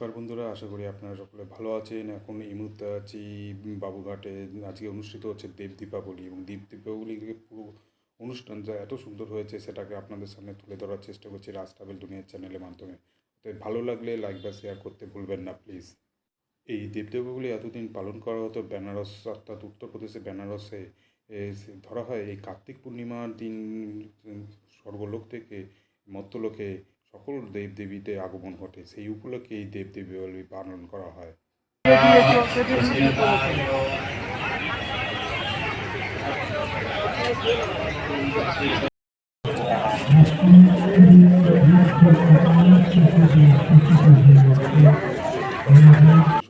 নমস্কার বন্ধুরা, আশা করি আপনারা সকলে ভালো আছেন। এখন এই মুহূর্তে আছি বাবুঘাটে। আজকে অনুষ্ঠিত হচ্ছে দেব দীপাবলি এবং দেব দীপাবলিকে পুরো অনুষ্ঠানটা এত সুন্দর হয়েছে, সেটাকে আপনাদের সামনে তুলে ধরার চেষ্টা করছি রাজ ট্রাভেল দুনিয়ার চ্যানেলের মাধ্যমে। তো ভালো লাগলে লাইক বা শেয়ার করতে ভুলবেন না প্লিজ এই দেব দীপাবলি এতদিন পালন করা হতো বেনারস, অর্থাৎ উত্তরপ্রদেশে বেনারসে। ধরা হয় এই কার্তিক পূর্ণিমার দিন স্বর্গলোক থেকে মর্তলোকে সকল দেব দেবীতে আগমন ঘটে। সেই উপলক্ষে এই দেব দেবী পালন করা হয়।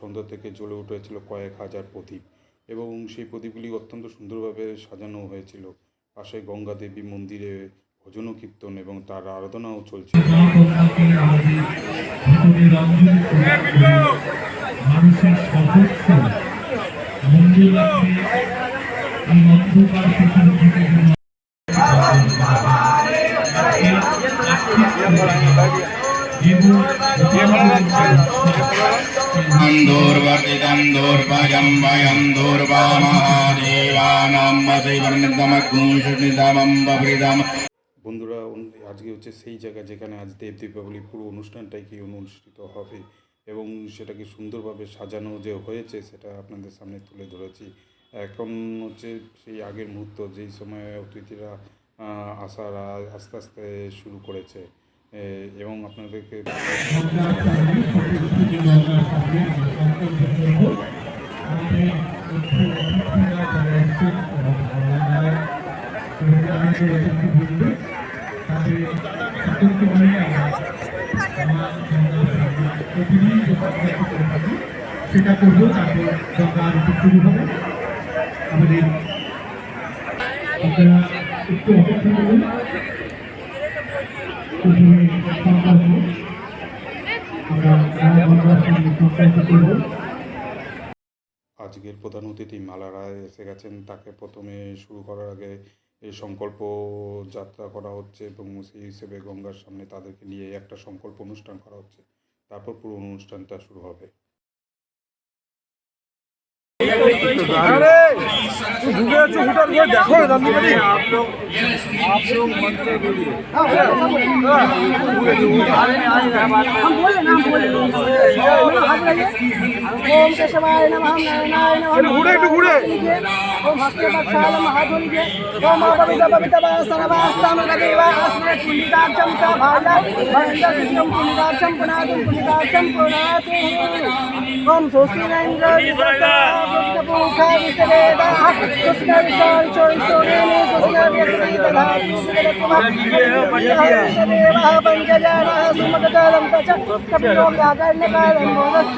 সন্ধ্যা থেকে জ্বলে উঠেছিল কয়েক হাজার প্রদীপ এবং সেই প্রদীপগুলি অত্যন্ত সুন্দরভাবে সাজানো হয়েছিল। পাশে গঙ্গা দেবী মন্দিরে ভজন ও কীর্তন এবং তার আরাধনাও চলছিল মানুষের সদস্য মন্দিরকে এই অন্ধকার পৃথিবী থেকে अन्दोर्वर्तितं दोर्भयं वयं दोर्वामहादेवानां वसैवर्णितमग्निषुनितमं बभृतम् বন্ধুরা উন- আজকে হচ্ছে সেই জায়গা যেখানে আজ দেব দীপাবলি পুরো অনুষ্ঠানটাই কি অনুষ্ঠিত হবে এবং সেটাকে সুন্দরভাবে সাজানো যে হয়েছে সেটা আপনাদের সামনে তুলে ধরেছি। এখন হচ্ছে সেই আগের মুহূর্ত, যেই সময় অতিথিরা আসার আস্তে আস্তে শুরু করেছে। এবং আপনাদেরকে সেটা তারপর শুরু হবে আমাদের আপনারা একটু অপেক্ষা করুন আজকের প্রধান অতিথি মালা রায় এসে গেছেন। তাকে প্রথমে শুরু করার আগে এই সংকল্প যাত্রা করা হচ্ছে এবং সেই হিসেবে গঙ্গার সামনে তাদেরকে নিয়ে একটা সংকল্প অনুষ্ঠান করা হচ্ছে। তারপর পুরো অনুষ্ঠানটা শুরু হবে। ঘুরে একটু ঘুরে ओम हस्तपाक्षाल महाधुर्ये। ओम अपवित पवित सर्वास्ताम नदेवा अस्मे पुण्डिताक्षं स भाजा। भगन्तसिद्धं पुण्डिताक्षं पुनादुं पुण्डिताक्षं पुनाते। ओम स्वस्तिरेन्द्र स्वस्तिपूखा विसरेदा स्वस्तिविचारिचोरिचोरेणे स्वस्तिव्यसरीतधा स्वस्तिरसुमः पञ्चजानः सुमगतरं च कपिलो व्याकरणकारं मोदश्च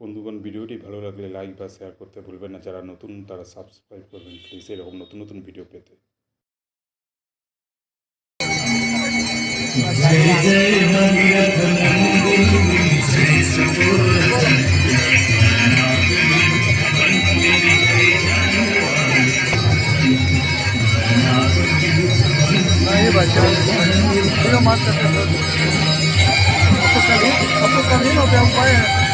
বন্ধুগণ, ভিডিওটি ভালো লাগলে লাইক বা শেয়ার করতে ভুলবেন না। যারা নতুন, তারা সাবস্ক্রাইব করবেন প্লিজ এরকম নতুন নতুন ভিডিও পেতে। Yo más te A tu camino, te ampare.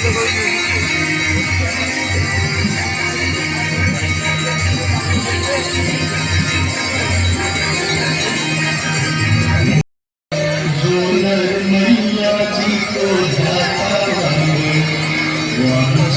Thank you.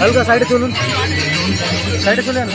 हल्का साइड चलून साइड चलून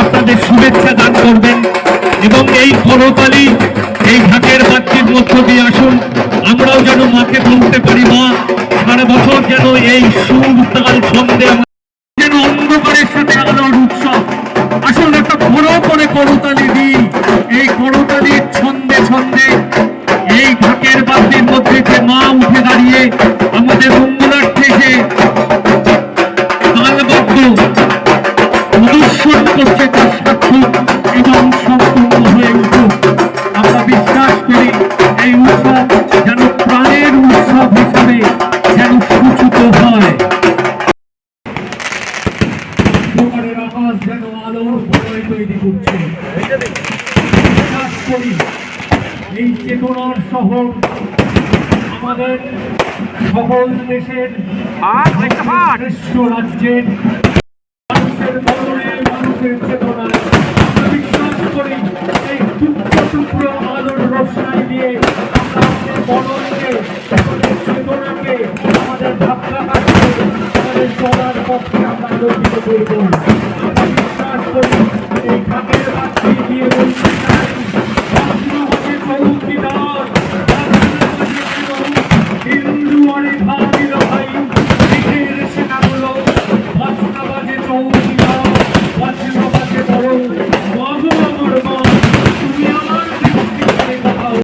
আপনাদের শুভেচ্ছা দান করবেন এবং এই করতালি ঢাকের বাচ্চির মধ্য দিয়ে আসুন। আমরাও যেন মাকে বলতে পারি, মা। সারা বছর যেন এই সুর তাল ছন্দে যেন অন্ধকারের সাথে আলোর উৎসব। আসুন একটা বড় করে করতালি দিই এই করতালির ছন্দে ছন্দে এই ঢাকের বাদ্যের মধ্যে যে মা উঠে দাঁড়িয়ে করছে করি এই চেতনার শহর আমাদের সকল দেশের শ্রেষ্ঠ রাজ্যের মানুষের মরণে মানুষের চেতনায় বিশ্বাস করি এই টুকরো টুকরো আলোর রোশনাই দিয়ে আমাদের মননকে আমাদের চেতনাকে আমাদের ভাবনাকে আমাদের চলার পক্ষে আমরা আলোকিত করব